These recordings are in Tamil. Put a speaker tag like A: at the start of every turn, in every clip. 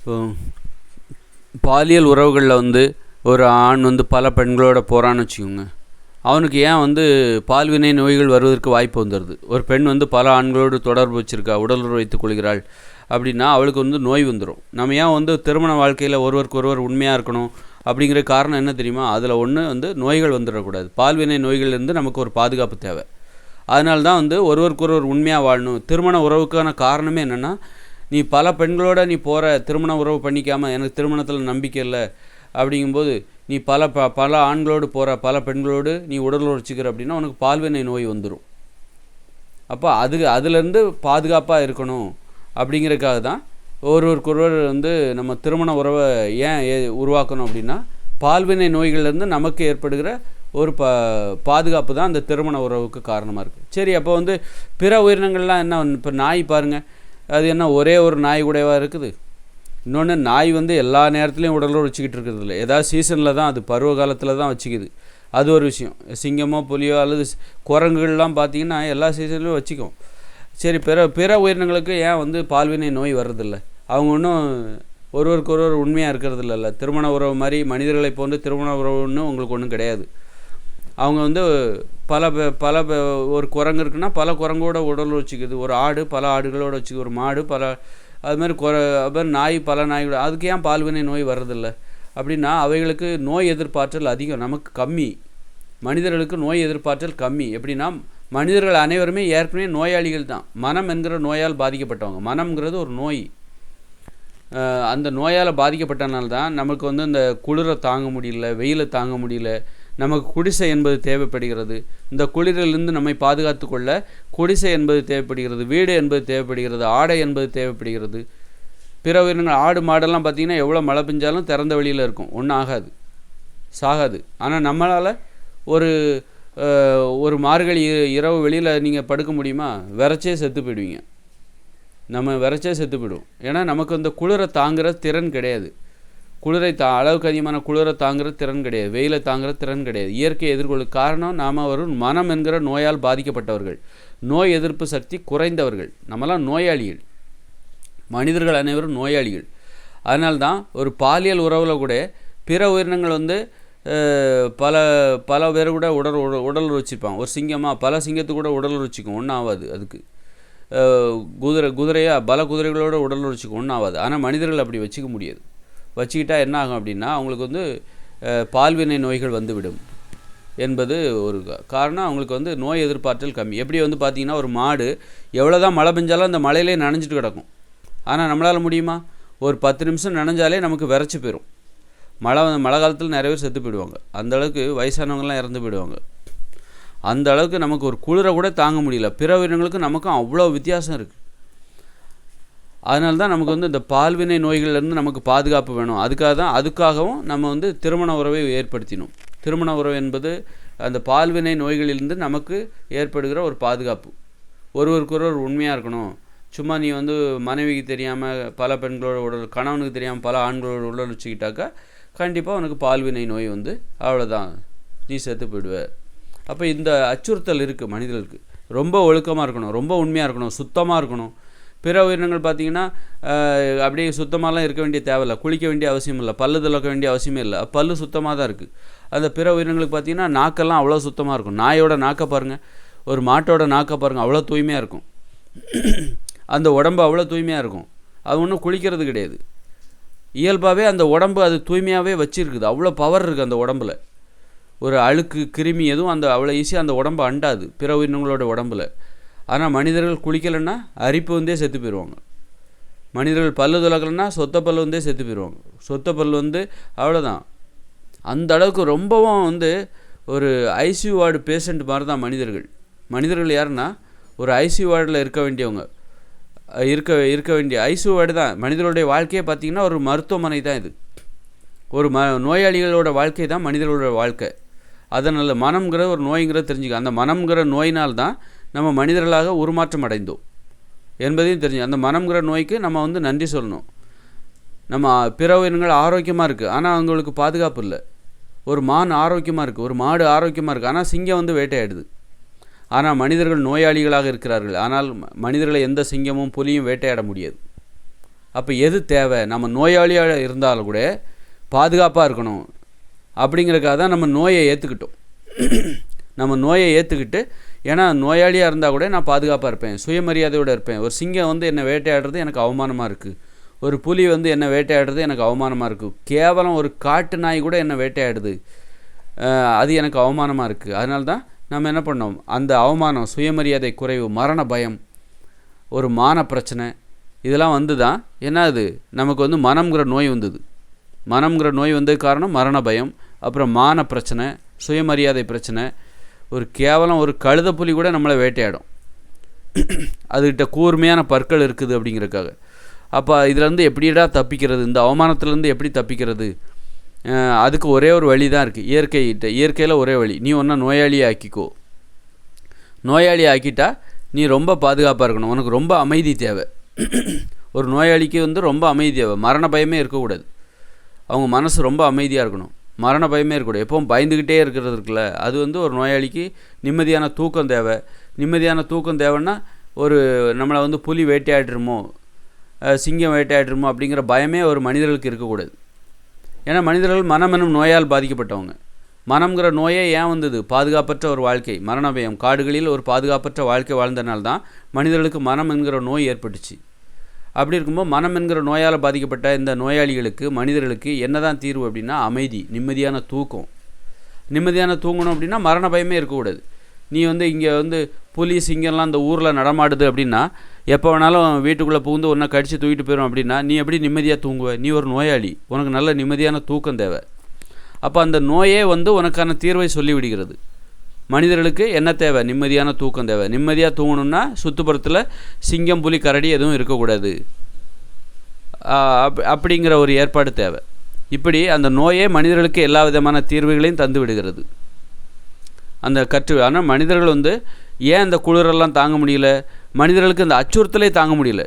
A: இப்போ பாலியல் உறவுகளில் வந்து ஒரு ஆண் வந்து பல பெண்களோட போகிறான்னு வச்சுக்கோங்க. அவனுக்கு ஏன் வந்து பால்வினை நோய்கள் வருவதற்கு வாய்ப்பு வந்துடுது ஒரு பெண் வந்து பல ஆண்களோடு தொடர்பு வச்சுருக்கா உடலுறவு வைத்துக் கொள்கிறாள் அப்படின்னா அவளுக்கு வந்து நோய் வந்துடும் நம்ம ஏன் வந்து திருமண வாழ்க்கையில் ஒருவருக்கு ஒருவர் உண்மையாக இருக்கணும் அப்படிங்கிற காரணம் என்ன தெரியுமா? அதில் ஒன்று வந்து நோய்கள் வந்துடக்கூடாது. பால்வினை நோய்கள்லேருந்து நமக்கு ஒரு பாதுகாப்பு தேவை. அதனால தான் வந்து ஒருவருக்கு ஒருவர் உண்மையாக வாழணும். திருமண உறவுக்கான காரணமே என்னென்னா நீ பல பெண்களோட நீ போகிற திருமண உறவு பண்ணிக்காமல் எனக்கு திருமணத்தில் நம்பிக்கை இல்லை அப்படிங்கும்போது நீ பல ப பல ஆண்களோடு போகிற பல பெண்களோடு நீ உடல் உழைச்சிக்கிற அப்படின்னா உனக்கு பால்வினை நோய் வந்துடும் அப்போ அது அதுலேருந்து பாதுகாப்பாக இருக்கணும் அப்படிங்கிறதுக்காக தான் ஒருவருக்கொருவர் வந்து நம்ம திருமண உறவை ஏன் ஏ- உருவாக்கணும் அப்படின்னா பால்வினை நோய்கள்லேருந்து நமக்கு ஏற்படுகிற ஒரு ப பாதுகாப்பு தான் அந்த திருமண உறவுக்கு காரணமாக இருக்குது சரி அப்போ வந்து பிற உயிரினங்கள்லாம் என்ன இப்போ நாய் பாருங்கள் அது என்ன ஒரே ஒரு நாய் கூடவா இருக்குது? இன்னொன்று நாய் வந்து எல்லா நேரத்துலையும் உடலோடு வச்சுக்கிட்டு இருக்கிறது இல்லை. ஏதாவது சீசனில் தான் அது பருவ காலத்தில் தான் வச்சுக்குது. அது ஒரு விஷயம். சிங்கமோ புலியோ அல்லது குரங்குகள்லாம் பார்த்தீங்கன்னா எல்லா சீசன்லையும் வச்சுக்கும் சரி பிற பிற உயிரினங்களுக்கு ஏன் வந்து பால்வினை நோய் வர்றதில்ல? அவங்க ஒன்றும் ஒருவருக்கு ஒருவர் உண்மையாக இருக்கிறது இல்லைல்ல திருமண உறவு மாதிரி மனிதர்களை போன்று திருமண உறவுன்னு உங்களுக்கு ஒன்றும் கிடையாது. அவங்க வந்து பல பல ஒரு குரங்கு இருக்குன்னா பல குரங்கோட உடல் வச்சுக்குது. ஒரு ஆடு பல ஆடுகளோட வச்சுக்குது. ஒரு மாடு பல அது மாதிரி குர அது மாதிரி நாய் பல நாய்களோட அதுக்கு ஏன் பால்வினை நோய் வர்றதில்ல? அப்படின்னா அவைகளுக்கு நோய் எதிர்ப்பாற்றல் அதிகம் நமக்கு கம்மி. மனிதர்களுக்கு நோய் எதிர்ப்பாற்றல் கம்மி. எப்படின்னா மனிதர்கள் அனைவருமே ஏற்கனவே நோயாளிகள் தான். மனம் என்கிற நோயால் பாதிக்கப்பட்டவங்க. மனம்ங்கிறது ஒரு நோய். அந்த நோயால் பாதிக்கப்பட்டனால தான் நமக்கு வந்து இந்த குளிரை தாங்க முடியல வெயிலை தாங்க முடியல நமக்கு குடிசை என்பது தேவைப்படுகிறது. இந்த குளிரிலிருந்து நம்மை பாதுகாத்து கொள்ள குடிசை என்பது தேவைப்படுகிறது. வீடு என்பது தேவைப்படுகிறது. ஆடை என்பது தேவைப்படுகிறது. பிற உயிரினங்கள் ஆடு மாடெல்லாம் பார்த்திங்கன்னா எவ்வளோ மழை பெஞ்சாலும் திறந்த வெளியில் இருக்கும். ஒன்றும் ஆகாது. சாகாது. ஆனால் நம்மளால் ஒரு ஒரு மார்கழி இரவு வெளியில் நீங்கள் படுக்க முடியுமா? விரைச்சே செத்து போயிடுவீங்க. நம்ம விரைச்சே செத்து போயிடுவோம். ஏன்னா நமக்கு அந்த குளிரை தாங்குகிற திறன் கிடையாது. குளிரை தா அளவுக்கு அதிகமான குளிரை தாங்குற திறன் கிடையாது. வெயிலை தாங்குற திறன் கிடையாது. இயற்கையை எதிர்கொள்ள காரணம் நாம் வரும் மனம் என்கிற நோயால் பாதிக்கப்பட்டவர்கள். நோய் எதிர்ப்பு சக்தி குறைந்தவர்கள். நம்மலாம் நோயாளிகள். மனிதர்கள் அனைவரும் நோயாளிகள். அதனால்தான் ஒரு பாலியல் உறவில் கூட பிற உயிரினங்கள் வந்து பல பல பேர் கூட உடல் உட- உடல் வச்சுப்பாங்க ஒரு சிங்கமாக பல சிங்கத்து கூட உடல் வச்சுக்கும் ஒன்றும் ஆகாது அதுக்கு. குதிரை குதிரையாக பல குதிரைகளோட உடல் வச்சுக்கும் ஒன்றும் ஆகாது. ஆனால் மனிதர்கள் அப்படி வச்சுக்க முடியாது. வச்சுக்கிட்டா என்ன ஆகும் அப்படின்னா அவங்களுக்கு வந்து பால்வினை நோய்கள் வந்துவிடும் என்பது ஒரு காரணம். அவங்களுக்கு வந்து நோய் எதிர்பார்த்தல் கம்மி. எப்படி வந்து பார்த்தீங்கன்னா ஒரு மாடு எவ்வளோ தான் மழை பெஞ்சாலும் அந்த மழையிலே நனைஞ்சிட்டு கிடக்கும். ஆனால் நம்மளால் முடியுமா? ஒரு பத்து நிமிஷம் நனைஞ்சாலே நமக்கு விரைச்சி போயிடும் மழை வந்து- மழை காலத்தில் நிறைய பேர் செத்து போயிடுவாங்க. அந்த அளவுக்கு வயசானவங்கலாம் இறந்து போயிடுவாங்க. அந்த அளவுக்கு நமக்கு ஒரு குளிரை கூட தாங்க முடியல. பிற உயிரினங்களுக்கு நமக்கும் அவ்வளோ வித்தியாசம் இருக்குது அதனால தான் நமக்கு வந்து இந்த பால்வினை நோய்கள்லேருந்து நமக்கு பாதுகாப்பு வேணும். அதுக்காக தான் அதுக்காகவும் நம்ம வந்து திருமண உறவை ஏற்படுத்தினோம். திருமண உறவு என்பது அந்த பால்வினை நோய்களிலிருந்து நமக்கு ஏற்படுகிற ஒரு பாதுகாப்பு. ஒருவருக்கொருவர் உண்மையாக இருக்கணும். சும்மா நீ வந்து மனைவிக்கு தெரியாமல் பல பெண்களோட உடல் கணவனுக்கு தெரியாமல் பல ஆண்களோட உடல் வச்சுக்கிட்டாக்கா கண்டிப்பாக உனக்கு பால்வினை நோய் வந்து அவ்வளோதான் நீ செத்து போயிடுவ. அப்போ இந்த அச்சுறுத்தல் இருக்குது மனிதர்களுக்கு. ரொம்ப ஒழுக்கமாக இருக்கணும். ரொம்ப உண்மையாக இருக்கணும். சுத்தமாக இருக்கணும். பிற உயிரினங்கள் பார்த்தீங்கன்னா அப்படியே சுத்தமாகலாம் இருக்க வேண்டிய தேவையில்லை. குளிக்க வேண்டிய அவசியம் இல்லை. பல்லு துலக்க வேண்டிய அவசியமே இல்லை. பல்லு சுத்தமாக தான் இருக்குது அந்த பிற உயிரினங்களுக்கு பார்த்தீங்கன்னா நாக்கெல்லாம் அவ்வளோ சுத்தமாக இருக்கும். நாயோட நாக்கை பாருங்கள் ஒரு மாட்டோட நாக்கை பாருங்கள் அவ்வளோ தூய்மையாக இருக்கும். அந்த உடம்பு அவ்வளோ தூய்மையாக இருக்கும். அது ஒன்றும் குளிக்கிறது கிடையாது. இயல்பாகவே அந்த உடம்பு அது தூய்மையாகவே வச்சிருக்குது. அவ்வளோ பவர் இருக்குது அந்த உடம்புல. ஒரு அழுக்கு கிருமி எதுவும் அந்த அவ்வளோ ஈஸியாக அந்த உடம்பு அண்டாது. பிற உயிரினங்களோட உடம்புல. ஆனால் மனிதர்கள் குளிக்கலைன்னா அரிப்பு வந்தே செத்து போயிடுவாங்க மனிதர்கள் பல்லு துளக்கலைன்னா சொத்த பல்லு வந்தே செத்து போயிடுவாங்க சொத்த பல்லு வந்து அவ்வளோதான் அந்த அளவுக்கு ரொம்பவும் வந்து ஒரு ஐசியூ வார்டு பேஷண்ட் மாதிரி தான் மனிதர்கள். மனிதர்கள் யாருன்னா ஒரு ஐசியூ வார்டில் இருக்க வேண்டியவங்க. இருக்க இருக்க வேண்டிய ஐசியூ வார்டு தான். மனிதர்களுடைய வாழ்க்கையே பார்த்திங்கன்னா ஒரு மருத்துவமனை தான் இது. ஒரு ம நோயாளிகளோட வாழ்க்கை தான் மனிதர்களோட வாழ்க்கை. அதனால் மனம்ங்கிற ஒரு நோய்ங்கிற தெரிஞ்சுக்க. அந்த மனம்ங்கிற நோயினால் தான் நம்ம மனிதர்களாக உருமாற்றம் அடைந்தோம் என்பதையும் தெரிஞ்சு அந்த மனம்ங்கிற நோய்க்கு நம்ம வந்து நன்றி சொல்லணும். நம்ம பிற உயிரினங்கள் ஆரோக்கியமாக இருக்குது ஆனால் அவங்களுக்கு பாதுகாப்பு இல்லை. ஒரு மான் ஆரோக்கியமாக இருக்குது ஒரு மாடு ஆரோக்கியமாக இருக்குது ஆனால் சிங்கம் வந்து வேட்டையாடுது. ஆனால் மனிதர்கள் நோயாளிகளாக இருக்கிறார்கள் ஆனால் மனிதர்களை எந்த சிங்கமும் புலியும் வேட்டையாட முடியாது. அப்போ எது தேவை? நம்ம நோயாளியாக இருந்தாலும் கூட பாதுகாப்பாக இருக்கணும். அப்படிங்கிறக்காக தான் நம்ம நோயை ஏற்றுக்கிட்டோம் நம்ம நோயை ஏற்றுக்கிட்டு ஏன்னா நோயாளியாக இருந்தால் கூட நான் பாதுகாப்பாக இருப்பேன். சுயமரியாதையோடு இருப்பேன். ஒரு சிங்கம் வந்து என்னை வேட்டையாடுறது எனக்கு அவமானமாக இருக்குது ஒரு புலி வந்து என்னை வேட்டையாடுறது எனக்கு அவமானமாக இருக்குது கேவலம் ஒரு காட்டு நாய் கூட என்னை வேட்டையாடுது. அது எனக்கு அவமானமாக இருக்குது அதனால தான் நம்ம என்ன பண்ணோம்? அந்த அவமானம் சுயமரியாதை குறைவு மரண பயம் ஒரு மான பிரச்சனை இதெல்லாம் வந்து தான் என்ன அது நமக்கு வந்து மனம்ங்கிற நோய் வந்தது. மனம்ங்கிற நோய் வந்தது காரணம் மரண பயம் அப்புறம் மான பிரச்சனை சுயமரியாதை பிரச்சனை ஒரு கேவலம் ஒரு கழுத புலி கூட நம்மளை வேட்டையாடும். அதுகிட்ட கூர்மையான பற்கள் இருக்குது அப்படிங்கிறதுக்காக. அப்போ இதுலேருந்து எப்படிடா தப்பிக்கிறது? இந்த அவமானத்துலேருந்து எப்படி தப்பிக்கிறது? அதுக்கு ஒரே ஒரு வழி தான் இருக்குது இயற்கைகிட்ட இயற்கையில் ஒரே வழி. நீ ஒன்றா நோயாளியை ஆக்கிக்கோ நோயாளி ஆக்கிட்டா நீ ரொம்ப பாதுகாப்பாக இருக்கணும். உனக்கு ரொம்ப அமைதி தேவை. ஒரு நோயாளிக்கு வந்து ரொம்ப அமைதி தேவை. மரண பயமே இருக்கக்கூடாது. அவங்க மனசு ரொம்ப அமைதியாக இருக்கணும். மரண பயமே இருக்கக்கூடாது. எப்பவும் பயந்துக்கிட்டே இருக்கிறது இருக்குல்ல அது வந்து ஒரு நோயாளிக்கு நிம்மதியான தூக்கம் தேவை. நிம்மதியான தூக்கம் தேவைன்னா ஒரு நம்மளை வந்து புலி வேட்டையாடுறமோ சிங்கம் வேட்டையாடுறமோ அப்படிங்கிற பயமே ஒரு மனிதர்களுக்கு இருக்கக்கூடாது. ஏன்னா மனிதர்கள் மனம் எனும் நோயால் பாதிக்கப்பட்டவங்க. மனம்ங்கிற நோயே ஏன் வந்தது? பாதுகாப்பற்ற ஒரு வாழ்க்கை. மரண பயம். காடுகளில் ஒரு பாதுகாப்பற்ற வாழ்க்கை வாழ்ந்தனால தான் மனிதர்களுக்கு மனம் என்கிற நோய் ஏற்பட்டுச்சு. அப்படி இருக்கும்போது மனம் என்கிற நோயால் பாதிக்கப்பட்ட இந்த நோயாளிகளுக்கு மனிதர்களுக்கு என்னதான் தீர்வு அப்படின்னா அமைதி நிம்மதியான தூக்கம். நிம்மதியான தூங்கணும் அப்படின்னா மரண பயமே இருக்கக்கூடாது. நீ வந்து இங்கே வந்து புலி சிங்கம்லாம் இந்த ஊரில் நடமாடுது அப்படின்னா எப்போ வேணாலும் வீட்டுக்குள்ளே புகுந்து ஒன்றா கடிச்சு தூக்கிட்டு போயிடும் அப்படின்னா நீ எப்படி நிம்மதியாக தூங்குவ? நீ ஒரு நோயாளி. உனக்கு நல்ல நிம்மதியான தூக்கம் தேவை. அப்போ அந்த நோயே வந்து உனக்கான தீர்வை சொல்லிவிடுகிறது. மனிதர்களுக்கு என்ன தேவை? நிம்மதியான தூக்கம் தேவை. நிம்மதியாக தூங்கணும்னா சுற்றுப்புறத்தில் சிங்கம் புலி கரடி எதுவும் இருக்கக்கூடாது. அப் அப்படிங்கிற ஒரு ஏற்பாடு தேவை. இப்படி அந்த நோயே மனிதர்களுக்கு எல்லா விதமான தீர்வுகளையும் தந்து விடுகிறது. அந்த கற்று ஆனால் மனிதர்கள் வந்து ஏன் அந்த குளிரெல்லாம் தாங்க முடியல? மனிதர்களுக்கு அந்த அச்சுறுத்தலே தாங்க முடியல.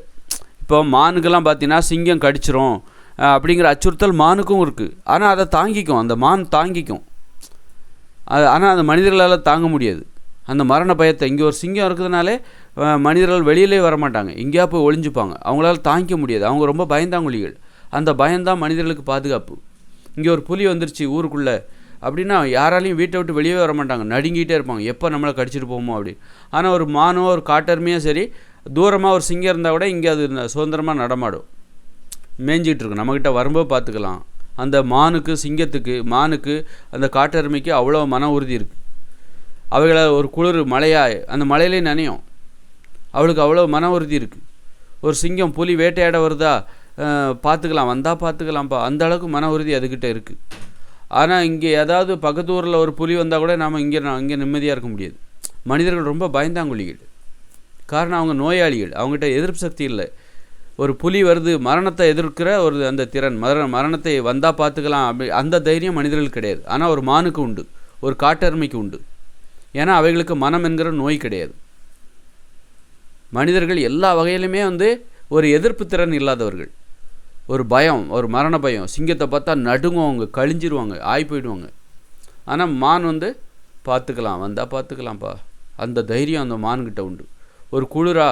A: இப்போ மானுக்கெல்லாம் பார்த்தீங்கன்னா சிங்கம் கடிச்சிரும் அப்படிங்கிற அச்சுறுத்தல் மானுக்கும் இருக்குது ஆனால் அதை தாங்கிக்கும். அந்த மான் தாங்கிக்கும். அது ஆனால் அந்த மனிதர்களால் தாங்க முடியாது. அந்த மரண பயத்தை இங்கே ஒரு சிங்கம் இருக்கிறதுனாலே மனிதர்கள் வெளியிலே வர மாட்டாங்க எங்கேயா போய் ஒளிஞ்சுப்பாங்க. அவங்களால தாங்கிக்க முடியாது. அவங்க ரொம்ப பயந்தாங்குழிகள். அந்த பயம்தான் மனிதர்களுக்கு பாதுகாப்பு. இங்கே ஒரு புலி வந்துருச்சு ஊருக்குள்ளே. அப்படின்னா யாராலையும் வீட்டை விட்டு வெளியே வர மாட்டாங்க நடுங்கிட்டே இருப்பாங்க. எப்போ நம்மளை கடிச்சிட்டு போமோ அப்படி ஆனால் ஒரு மானோ ஒரு காட்டெருமையோ சரி தூரமாக ஒரு சிங்கம் இருந்தால் கூட இங்கே அது சுதந்திரமாக நடமாடும். மேய்ஞ்சிட்டு இருக்கும் நம்மக்கிட்ட வரும்போது பார்த்துக்கலாம் அந்த மானுக்கு சிங்கத்துக்கு மானுக்கு அந்த காட்டெருமைக்கு அவ்வளோ மன உறுதி இருக்குது அவைகளை ஒரு குளிர் மலையாக அந்த மழையிலே நனையும். அவளுக்கு அவ்வளோ மன உறுதி இருக்குது ஒரு சிங்கம் புலி வேட்டையாட வருதா? பார்த்துக்கலாம் வந்தால் பார்த்துக்கலாம்ப்பா. அந்த அளவுக்கு மன உறுதி அதுக்கிட்ட இருக்குது ஆனால் இங்கே ஏதாவது பக்கத்து ஊரில் ஒரு புலி வந்தால் கூட நாம் இங்கே இங்கே நிம்மதியாக இருக்க முடியாது. மனிதர்கள் ரொம்ப பயந்தாங்குழிகள். காரணம் அவங்க நோயாளிகள். அவங்ககிட்ட எதிர்ப்பு சக்தி இல்லை. ஒரு புலி வருது மரணத்தை எதிர்க்கிற ஒரு அந்த திறன் மர மரணத்தை வந்தால் பார்த்துக்கலாம் அப்படி அந்த தைரியம் மனிதர்களுக்கு கிடையாது. ஆனால் ஒரு மானுக்கு உண்டு ஒரு காட்டெருமைக்கு உண்டு. ஏன்னா அவைகளுக்கு மனம் என்கிற நோய் கிடையாது. மனிதர்கள் எல்லா வகையிலுமே வந்து ஒரு எதிர்ப்பு திறன் இல்லாதவர்கள். ஒரு பயம் ஒரு மரண பயம் சிங்கத்தை பார்த்தா நடுங்குவாங்க கழிஞ்சிருவாங்க ஆய் போயிடுவாங்க. ஆனால் மான் வந்து பார்த்துக்கலாம் வந்தால் பார்த்துக்கலாம்ப்பா. அந்த தைரியம் அந்த மான்கிட்ட உண்டு. ஒரு குளிரா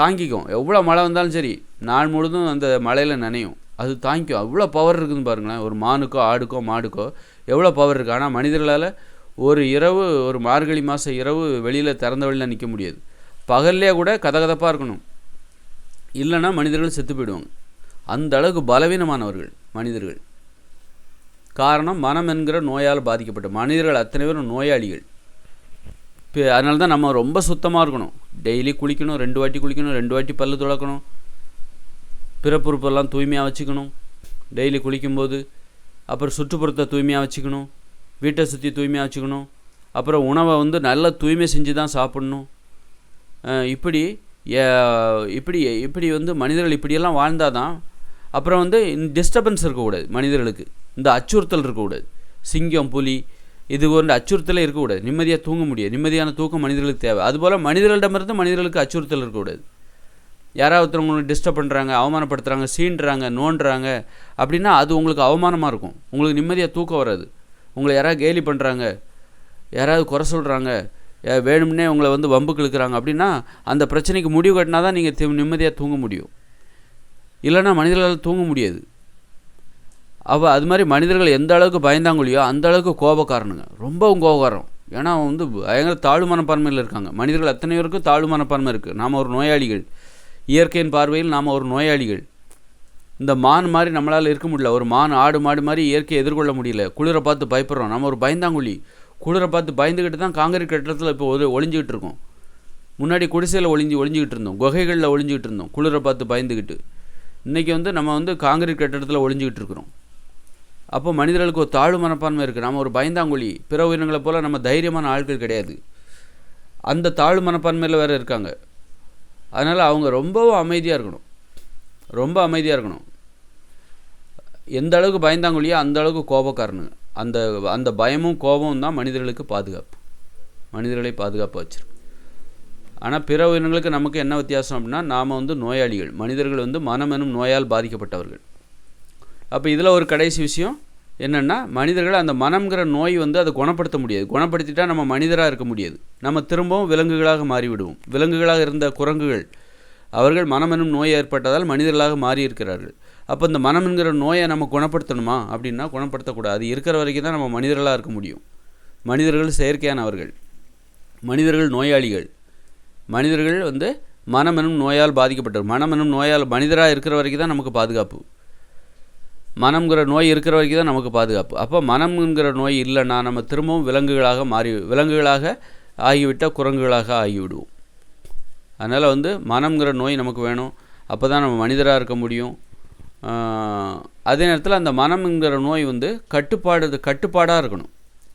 A: தாங்கிக்கும். எவ்வளோ மழை வந்தாலும் சரி நாள் முழுதும் அந்த மழையில் நனையும். அது தாங்கிக்கும் அவ்வளோ பவர் இருக்குதுன்னு பாருங்களேன். ஒரு மானுக்கோ ஆடுக்கோ மாடுக்கோ எவ்வளோ பவர் இருக்குது ஆனால் மனிதர்களால் ஒரு இரவு ஒரு மார்கழி மாதம் இரவு வெளியில் திறந்த வழியில் நிற்க முடியாது. பகல்லே கூட கதகதப்பாக இருக்கணும். இல்லைன்னா மனிதர்கள் செத்து போயிடுவாங்க. அந்த அளவுக்கு பலவீனமானவர்கள் மனிதர்கள். காரணம் மனம் என்கிற நோயால் பாதிக்கப்பட்ட மனிதர்கள் அத்தனை பேரும் நோயாளிகள். இப்போ அதனால தான் நம்ம ரொம்ப சுத்தமாக இருக்கணும். டெய்லி குளிக்கணும் ரெண்டு வாட்டி குளிக்கணும் ரெண்டு வாட்டி பல்லு துளக்கணும். பிறப்புறுப்பெல்லாம் தூய்மையாக வச்சுக்கணும். டெய்லி குளிக்கும்போது அப்புறம் சுற்றுப்புறத்தை தூய்மையாக வச்சுக்கணும். வீட்டை சுற்றி தூய்மையாக வச்சுக்கணும். அப்புறம் உணவை வந்து நல்லா தூய்மை செஞ்சு தான் சாப்பிடணும். இப்படி இப்படி இப்படி வந்து மனிதர்கள் இப்படியெல்லாம் வாழ்ந்தால் தான் அப்புறம் வந்து டிஸ்டர்பன்ஸ் இருக்கக்கூடாது மனிதர்களுக்கு. இந்த அச்சுறுத்தல் இருக்கக்கூடாது. சிங்கம் புலி இது ஒரு அச்சுறுத்தலே இருக்கக்கூடாது. நிம்மதியாக தூங்க முடியாது. நிம்மதியான தூக்கம் மனிதர்களுக்கு தேவை. அதுபோல் மனிதர்களிடமிருந்து மனிதர்களுக்கு அச்சுறுத்தல் இருக்கக்கூடாது. யாராவது ஒருத்தவங்களுக்கு டிஸ்டர்ப் பண்ணுறாங்க அவமானப்படுத்துகிறாங்க சீண்டுறாங்க நோண்டுறாங்க அப்படின்னா அது உங்களுக்கு அவமானமாக இருக்கும். உங்களுக்கு நிம்மதியாக தூக்கம் வராது. உங்களை யாராவது கேலி பண்ணுறாங்க யாராவது குறை சொல்கிறாங்க வேணும்னே உங்களை வந்து வம்புக்கு இழுக்கிறாங்க அப்படின்னா அந்த பிரச்சனைக்கு முடிவு கட்டினா தான் நீங்கள் நிம்மதியாக தூங்க முடியும். இல்லைன்னா மனிதர்களால் தூங்க முடியாது. அவள் அது மாதிரி மனிதர்கள் எந்த அளவுக்கு பயந்தாங்கொழியோ அந்த அளவுக்கு கோபக்காரனுங்க. ரொம்பவும் கோபக்காரம் ஏன்னா அவன் வந்து பயங்கர தாழ்வு மனப்பான்மையில் இருக்காங்க. மனிதர்கள் அத்தனை பேருக்கும் தாழ்வு மனப்பான்மை இருக்குது நாம் ஒரு நோயாளிகள். இயற்கையின் பார்வையில் நாம் ஒரு நோயாளிகள். இந்த மான் மாதிரி நம்மளால் இருக்க முடியல. ஒரு மான் ஆடு மாடு மாதிரி இயற்கையை எதிர்கொள்ள முடியல. குளிரை பார்த்து பயப்படுறோம். நம்ம ஒரு பயந்தாங்குழி. குளிரை பார்த்து பயந்துக்கிட்டு தான் காங்கிரீட் கட்டடத்தில் இப்போ ஒரு ஒளிஞ்சிக்கிட்டு இருக்கோம். முன்னாடி குடிசையில் ஒளிஞ்சு ஒளிஞ்சிக்கிட்டு இருந்தோம். குகைகளில் ஒளிஞ்சிக்கிட்டு இருந்தோம். குளிரை பார்த்து பயந்துக்கிட்டு இன்றைக்கி வந்து நம்ம வந்து காங்கிரீட் கட்டடத்தில் ஒளிஞ்சிக்கிட்டு இருக்கிறோம். அப்போ மனிதர்களுக்கு ஒரு தாழ்வு மனப்பான்மை இருக்குது நம்ம ஒரு பயந்தாங்குழி பிற உயிரினங்களை போல் நம்ம தைரியமான ஆட்கள் கிடையாது. அந்த தாழ்வு மனப்பான்மையில் வேறு இருக்காங்க. அதனால் அவங்க ரொம்பவும் அமைதியாக இருக்கணும். ரொம்ப அமைதியாக இருக்கணும். எந்த அளவுக்கு பயந்தாங்குழியோ அந்த அளவுக்கு கோபக்காரனுங்க. அந்த அந்த பயமும் கோபமும் தான் மனிதர்களுக்கு பாதுகாப்பு. மனிதர்களை பாதுகாப்பாக வச்சிருக்கு. ஆனால் பிற உயிரினங்களுக்கு நமக்கு என்ன வித்தியாசம் அப்படின்னா நாம் வந்து நோயாளிகள். மனிதர்கள் வந்து மனம் எனும் நோயால் பாதிக்கப்பட்டவர்கள். அப்போ இதில் ஒரு கடைசி விஷயம் என்னென்னா மனிதர்கள் அந்த மனம்ங்கிற நோய் வந்து அதை குணப்படுத்த முடியாது. குணப்படுத்திட்டா நம்ம மனிதராக இருக்க முடியாது. நம்ம திரும்பவும் விலங்குகளாக மாறிவிடுவோம். விலங்குகளாக இருந்த குரங்குகள் அவர்கள் மனம் எனும் நோய் ஏற்பட்டதால் மனிதர்களாக மாறி இருக்கிறார்கள் அப்போ இந்த மனம் என்கிற நோயை நம்ம குணப்படுத்தணுமா? அப்படின்னா குணப்படுத்தக்கூடாது. அது இருக்கிற வரைக்கும் தான் நம்ம மனிதர்களாக இருக்க முடியும். மனிதர்கள் செயற்கையானவர்கள். மனிதர்கள் நோயாளிகள். மனிதர்கள் வந்து மனம் எனும் நோயால் பாதிக்கப்பட்டவர். மனம் எனும் நோயால் மனிதராக இருக்கிற வரைக்கும் தான் நமக்கு பாதுகாப்பு. மனம்ங்கிற நோய் இருக்கிற வரைக்கும் தான் நமக்கு பாதுகாப்பு. அப்போ மனம்ங்கிற நோய் இல்லைன்னா நம்ம திரும்பவும் விலங்குகளாக மாறி விலங்குகளாக ஆகிவிட்டால் குரங்குகளாக ஆகிவிடுவோம். அதனால் வந்து மனம்ங்கிற நோய் நமக்கு வேணும். அப்போ தான் நம்ம மனிதராக இருக்க முடியும். அதே நேரத்தில் அந்த மனம்ங்கிற நோய் வந்து கட்டுப்பாடு கட்டுப்பாடாக இருக்கணும்.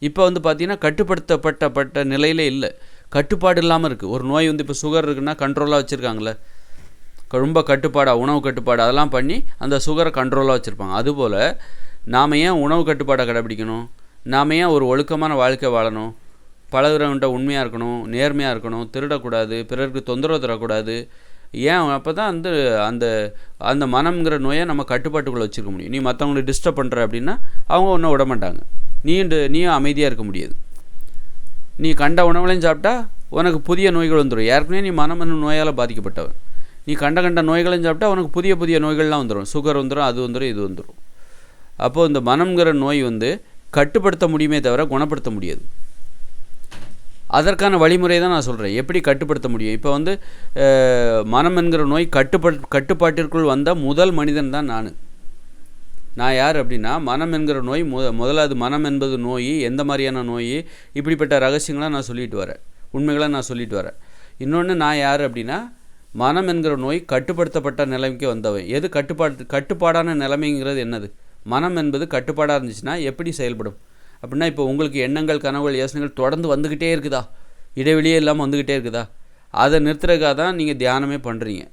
A: இப்போ வந்து பார்த்திங்கன்னா கட்டுப்படுத்தப்பட்டப்பட்ட நிலையிலே இல்லை. கட்டுப்பாடு இல்லாமல் இருக்குது ஒரு நோய் வந்து இப்போ சுகர் இருக்குன்னா கண்ட்ரோலாக வச்சுருக்காங்களே ரொம்ப கட்டுப்பாடாக உணவு கட்டுப்பாடு அதெல்லாம் பண்ணி அந்த சுகரை கண்ட்ரோலாக வச்சுருப்பாங்க. அதுபோல் நாம் ஏன் உணவு கட்டுப்பாடை கடைப்பிடிக்கணும் நாம் ஏன் ஒரு ஒழுக்கமான வாழ்க்கை வாழணும்? பழகுறவன்ட்ட உண்மையாக இருக்கணும் நேர்மையாக இருக்கணும் திருடக்கூடாது பிறருக்கு தொந்தரவு தரக்கூடாது. ஏன் அப்போ தான் வந்து அந்த அந்த மனம்ங்கிற நோயை நம்ம கட்டுப்பாட்டுக்குள்ளே வச்சுருக்க முடியும். நீ மற்றவங்களை டிஸ்டர்ப் பண்ணுற அப்படின்னா அவங்க ஒன்றும் விட மாட்டாங்க. நீண்டு நீயும் அமைதியாக இருக்க முடியாது. நீ கண்ட உணவுகளையும் சாப்பிட்டா உனக்கு புதிய நோய்கள் வந்துடும் ஏற்கனவே நீ மனம் நோயால் பாதிக்கப்பட்டவன். நீ கண்ட கண்ட நோய்களையும் சாப்பிட்டா உனக்கு புதிய புதிய நோய்கள்லாம் வந்துடும் சுகர் வந்துடும் அது வந்துடும் இது வந்துடும் அப்போது இந்த மனம்ங்கிற நோய் வந்து கட்டுப்படுத்த முடியுமே தவிர குணப்படுத்த முடியாது. அதற்கான வழிமுறை தான் நான் சொல்கிறேன் எப்படி கட்டுப்படுத்த முடியும்? இப்போ வந்து மனம் என்கிற நோய் கட்டுப்பட் கட்டுப்பாட்டிற்குள் வந்த முதல் மனிதன் தான் நான். நான் யார் அப்படின்னா மனம் என்கிற நோய் முத முதலாவது மனம் என்பது நோய் எந்த மாதிரியான நோய் இப்படிப்பட்ட ரகசியங்களாக நான் சொல்லிட்டு வரேன். உண்மைகளாக நான் சொல்லிட்டு வரேன். இன்னொன்று நான் யார் அப்படின்னா மனம் என்கிற நோய் கட்டுப்படுத்தப்பட்ட நிலைமைக்கு வந்தவன் எது கட்டுப்பாடு கட்டுப்பாடான நிலைமைங்கிறது என்னது? மனம் என்பது கட்டுப்பாடாக இருந்துச்சுன்னா எப்படி செயல்படும்? அப்படின்னா இப்போ உங்களுக்கு எண்ணங்கள் கனவுகள் யோசனைகள் தொடர்ந்து வந்துக்கிட்டே இருக்குதா? இடைவெளியே இல்லாமல் வந்துக்கிட்டே இருக்குதா? அதை நிறுத்துறதுக்காக தான் நீங்கள் தியானமே பண்ணுறீங்க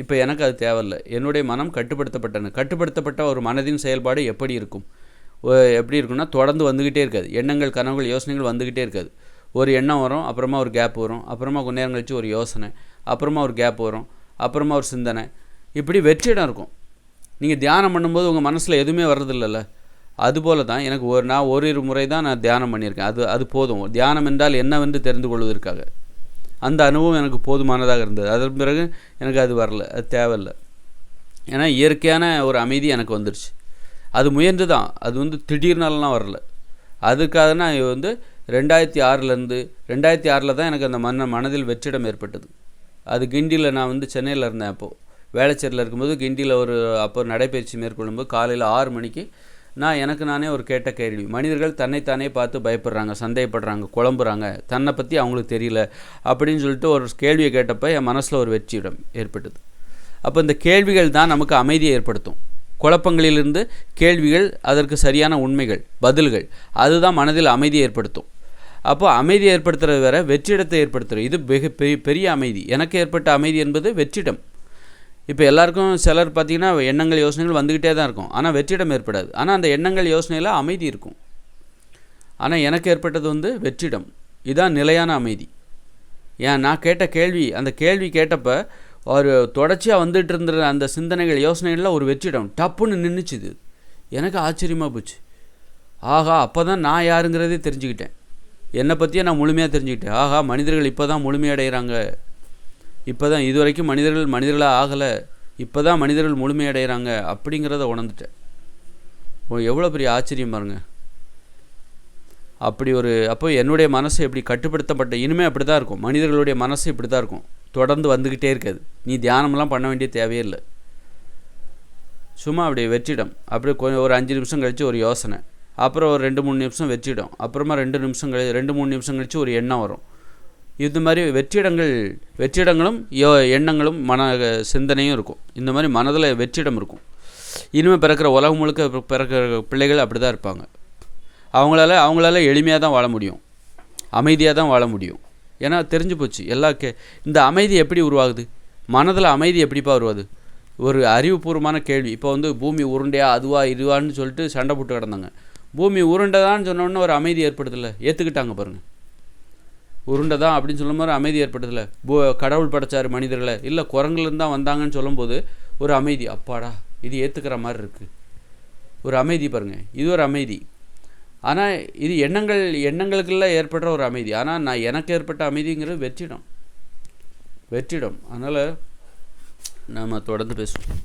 A: இப்போ எனக்கு அது தேவையில்லை. என்னுடைய மனம் கட்டுப்படுத்தப்பட்டன. கட்டுப்படுத்தப்பட்ட ஒரு மனதின் செயல்பாடு எப்படி இருக்கும்? எப்படி இருக்குன்னா தொடர்ந்து வந்துக்கிட்டே இருக்காது. எண்ணங்கள் கனவுகள் யோசனைகள் வந்துக்கிட்டே இருக்காது. ஒரு எண்ணம் வரும் அப்புறமா ஒரு கேப் வரும் அப்புறமா கொஞ்ச நேரம் கழிச்சு ஒரு யோசனை அப்புறமா ஒரு கேப் வரும் அப்புறமா ஒரு சிந்தனை. இப்படி வெற்றிடம் இருக்கும். நீங்கள் தியானம் பண்ணும்போது உங்கள் மனசில் எதுவுமே வர்றதில்லைல்ல. அதுபோல தான் எனக்கு ஒரு நான் ஒரு இரு முறை தான் நான் தியானம் பண்ணியிருக்கேன். அது அது போதும். தியானம் என்றால் என்னவென்று தெரிந்து கொள்வதற்காக. அந்த அனுபவம் எனக்கு போதுமானதாக இருந்தது. அதன் பிறகு எனக்கு அது வரல. அது தேவையில்லை. ஏன்னா இயற்கையான ஒரு அமைதி எனக்கு வந்துடுச்சு அது முயன்று தான் அது வந்து திடீர்னாலலாம் வரல. அதுக்காக நான் வந்து ரெண்டாயிரத்தி ஆறுலேருந்து ரெண்டாயிரத்தி ஆறில் தான் எனக்கு அந்த மன மனதில் வெற்றிடம் ஏற்பட்டது. அது கிண்டியில் நான் வந்து சென்னையில் இருந்தேன் அப்போது வேளச்சேரியில் இருக்கும்போது கிண்டியில் ஒரு அப்போ நடைபயிற்சி மேற்கொள்ளும்போது காலையில் ஆறு மணிக்கு நான் எனக்கு நானே ஒரு கேட்ட கேள்வி. மனிதர்கள் தன்னைத்தானே பார்த்து பயப்படுறாங்க சந்தேகப்படுறாங்க குழம்புறாங்க. தன்னை பற்றி அவங்களுக்கு தெரியல அப்படின்னு சொல்லிட்டு ஒரு கேள்வியை கேட்டப்போ என் மனசில் ஒரு வெற்றியிடம் ஏற்பட்டது. அப்போ இந்த கேள்விகள் தான் நமக்கு அமைதியை ஏற்படுத்தும். குழப்பங்களிலிருந்து கேள்விகள் அதற்கு சரியான உண்மைகள் பதில்கள் அதுதான் மனதில் அமைதியை ஏற்படுத்தும். அப்போ அமைதி ஏற்படுத்துறது வேற வெற்றிடத்தை ஏற்படுத்துகிறது இது மிக பெரிய பெரிய அமைதி. எனக்கு ஏற்பட்ட அமைதி என்பது வெற்றிடம். இப்போ எல்லாருக்கும் சிலர் பார்த்திங்கன்னா எண்ணங்கள் யோசனைகள் வந்துக்கிட்டே தான் இருக்கும். ஆனால் வெற்றிடம் ஏற்படாது. ஆனால் அந்த எண்ணங்கள் யோசனையில் அமைதி இருக்கும். ஆனால் எனக்கு ஏற்பட்டது வந்து வெற்றிடம். இதுதான் நிலையான அமைதி. ஏன் நான் கேட்ட கேள்வி அந்த கேள்வி கேட்டப்போ ஒரு தொடர்ச்சியாக வந்துட்டு இருந்த அந்த சிந்தனைகள் யோசனைகளில் ஒரு வெற்றிடம். டப்புன்னு நின்றுச்சுது எனக்கு ஆச்சரியமாக போச்சு. ஆகா அப்போ தான் நான் யாருங்கிறதே தெரிஞ்சுக்கிட்டேன். என்னை பற்றியே நான் முழுமையாக தெரிஞ்சுக்கிட்டேன். ஆகா மனிதர்கள் இப்போ தான் முழுமையடைகிறாங்க. இப்போ தான் இது வரைக்கும் மனிதர்கள் மனிதர்களாக ஆகலை. இப்போ தான் மனிதர்கள் முழுமையடைகிறாங்க அப்படிங்கிறத உணர்ந்துட்டேன். ஓ எவ்வளோ பெரிய ஆச்சரியம் பாருங்க. அப்படி ஒரு அப்போ என்னுடைய மனசு எப்படி கட்டுப்படுத்தப்பட்ட இனிமே அப்படி தான் இருக்கும். மனிதர்களுடைய மனசு இப்படி தான் இருக்கும். தொடர்ந்து வந்துக்கிட்டே இருக்காது. நீ தியானம்லாம் பண்ண வேண்டிய தேவையே இல்லை. சும்மா அப்படியே வெற்றிடம். அப்படியே கொஞ்சம் ஒரு அஞ்சு நிமிஷம் கழித்து ஒரு யோசனை. அப்புறம் ஒரு ரெண்டு மூணு நிமிஷம் வெற்றிடம் அப்புறமா ரெண்டு நிமிஷம் கழி ரெண்டு மூணு நிமிஷம் கழித்து ஒரு எண்ணம் வரும். இது மாதிரி வெற்றிடங்கள் வெற்றிடங்களும் யோ எண்ணங்களும் மன சிந்தனையும் இருக்கும். இந்த மாதிரி மனதில் வெற்றிடம் இருக்கும். இனிமேல் பிறக்கிற உலகம் முழுக்க பிறக்கிற பிள்ளைகள் அப்படி தான் இருப்பாங்க. அவங்களால அவங்களால எளிமையாக தான் வாழ முடியும். அமைதியாக தான் வாழ முடியும். ஏன்னா தெரிஞ்சு போச்சு. எல்லா கே இந்த அமைதி எப்படி உருவாகுது? மனதில் அமைதி எப்படிப்பா வருவாது? ஒரு அறிவுபூர்வமான கேள்வி. இப்போ வந்து பூமி உருண்டையா அதுவா இதுவான்னு சொல்லிட்டு சண்டை போட்டு கிடந்தாங்க. பூமி உருண்டைதான்னு சொன்னோடனே ஒரு அமைதி ஏற்படுத்தலை. ஏற்றுக்கிட்டாங்க பாருங்கள் உருண்டை தான் அப்படின்னு சொல்லும் போது அமைதி ஏற்படுதில்ல பூ கடவுள் படைச்சார் மனிதர்களை. இல்லை குரங்குலேருந்து தான் வந்தாங்கன்னு சொல்லும்போது ஒரு அமைதி. அப்பாடா இது ஏற்றுக்கிற மாதிரி இருக்குது ஒரு அமைதி பாருங்கள் இது ஒரு அமைதி. ஆனால் இது எண்ணங்கள் எண்ணங்களுக்கெல்லாம் ஏற்படுற ஒரு அமைதி. ஆனால் நான் எனக்கு ஏற்பட்ட அமைதிங்கிறது வெற்றிடம். வெற்றிடம். அதனால் நாம் தொடர்ந்து பேசுவோம்.